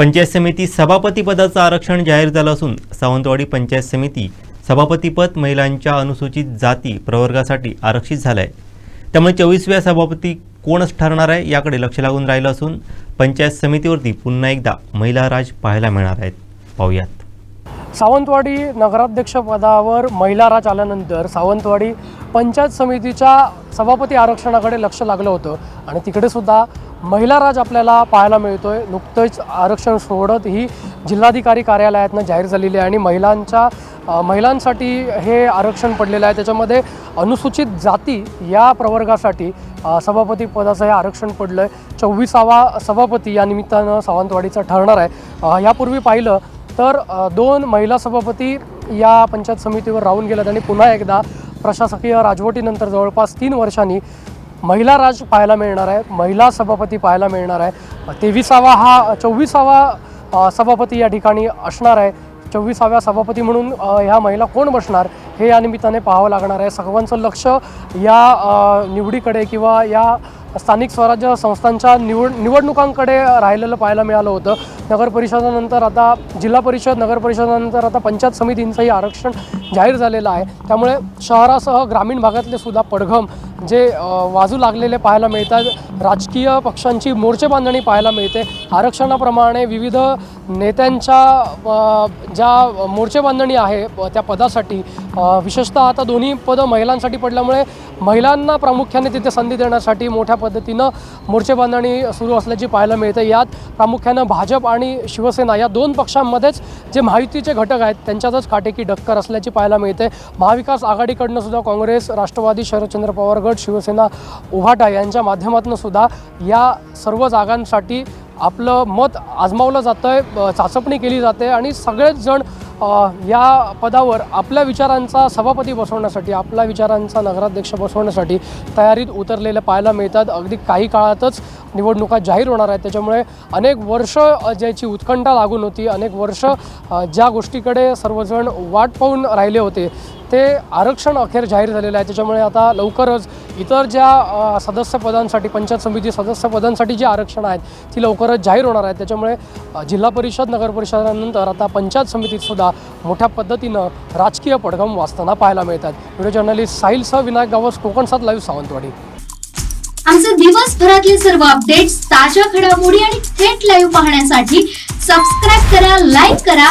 पंचायत समिती सभापती पदाचं आरक्षण जाहीर झालं असून सावंतवाडी पंचायत समिती सभापतीपद महिलांच्या अनुसूचित जाती प्रवर्गासाठी आरक्षित झालं आहे त्यामुळे चोवीसव्या सभापती कोणच ठरणार आहे याकडे लक्ष लागून राहिलं असून पंचायत समितीवरती पुन्हा एकदा महिला राज पाहायला मिळणार आहेत. पाहूयात. सावंतवाडी नगराध्यक्षपदावर महिला राज आल्यानंतर सावंतवाडी पंचायत समितीच्या सभापती आरक्षणाकडे लक्ष लागलं होतं आणि तिकडे सुद्धा महिला राज आपल्याला पाहायला मिळतोय. नुकतंच आरक्षण सोडत ही जिल्हाधिकारी कार्यालयातनं जाहीर झालेली आहे आणि महिलांच्या महिलांसाठी हे आरक्षण पडलेलं आहे. त्याच्यामध्ये अनुसूचित जाती या प्रवर्गासाठी सभापती पदाचं हे आरक्षण पडलं आहे चोवीसावा सभापती या निमित्तानं सावंतवाडीचा ठरणार आहे. यापूर्वी पाहिलं तर दोन महिला सभापती या पंचायत समितीवर राहून गेल्यात आणि पुन्हा एकदा प्रशासकीय राजवटीनंतर जवळपास तीन वर्षांनी महिला राज पाहायला मिळणार आहे महिला सभापती पाहायला मिळणार आहे. तेविसावा हा चोवीसावा सभापती या ठिकाणी असणार आहे. चोवीसाव्या सभापती म्हणून ह्या महिला कोण बसणार हे या निमित्ताने पाहावं लागणार आहे. सर्वांचं लक्ष या निवडीकडे किंवा या स्थानिक स्वराज्य संस्थांच्या निवड निवडणुकांकडे राहिलेलं पाहायला मिळालं होतं. नगर परिषदानंतर आता जिल्हा परिषद नगर परिषदानंतर आता पंचायत समितींचंही आरक्षण जाहीर झालेलं आहे. त्यामुळे शहरासह ग्रामीण भागातले सुद्धा पडघम जे वाजू लागलेले पाहायला मिळतात राजकीय पक्षांची मोर्चे बांधणी पाहायला मिळते. आरक्षणाप्रमाणे विविध नेत्यांच्या ज्या मोर्चे बांधणी आहे त्या पदासाठी विशेषतः आता दोन्ही पदं महिलांसाठी पडल्यामुळे महिलांना प्रामुख्याने तिथे संधी देण्यासाठी मोठ्या पद्धतीनं मोर्चे बांधणी सुरू असल्याची पाहायला मिळते. यात प्रामुख्यानं भाजप आणि शिवसेना या दोन पक्षांमध्येच जे महायुतीचे घटक आहेत त्यांच्यातच काटेकी डक्कर असल्याची पाहायला मिळते. महाविकास आघाडीकडनं सुद्धा काँग्रेस राष्ट्रवादी शरदचंद्र पवार गट शिवसेना उभाटा यांच्या माध्यमातून सुद्धा या सर्व जागांसाठी आपलं मत आजमावलं जातं आहे चाचपणी केली जाते आणि सगळेच जण या पदावर आपल्या विचारांचा सभापती बसवण्यासाठी आपल्या विचारांचा नगराध्यक्ष बसवण्यासाठी तयारीत उतरलेल्या पाहायला मिळतात. अगदी काही काळातच निवडणुका जाहीर होणार आहेत. त्याच्यामुळे अनेक वर्ष ज्याची उत्कंठा लागून होती अनेक वर्ष ज्या गोष्टीकडे सर्वजण वाट पाहून राहिले होते ते आरक्षण अखेर जाहीर झालेलं आहे. त्याच्यामुळे आता लवकरच इतर ज्या सदस्यपदांसाठी पंचायत समिती सदस्यपदांसाठी जी आरक्षण आहेत ती लवकरच जाहीर होणार आहेत. त्याच्यामुळे जिल्हा परिषद नगर परिषदानंतर आता पंचायत समितीत सुद्धा मोठ्या पद्धतीनं राजकीय पडगम वाचताना पाहायला मिळतात व्हिडिओ जर्नलिस्ट साहिलसह विनायक गावस कोकण सात लाईव्ह सावंतवाडी. आमचे दिवसभरातले सर्व अपडेट्स ताज्या घडामोडी आणि थेट लाईव्ह पाहण्यासाठी सबस्क्राईब करा लाईक करा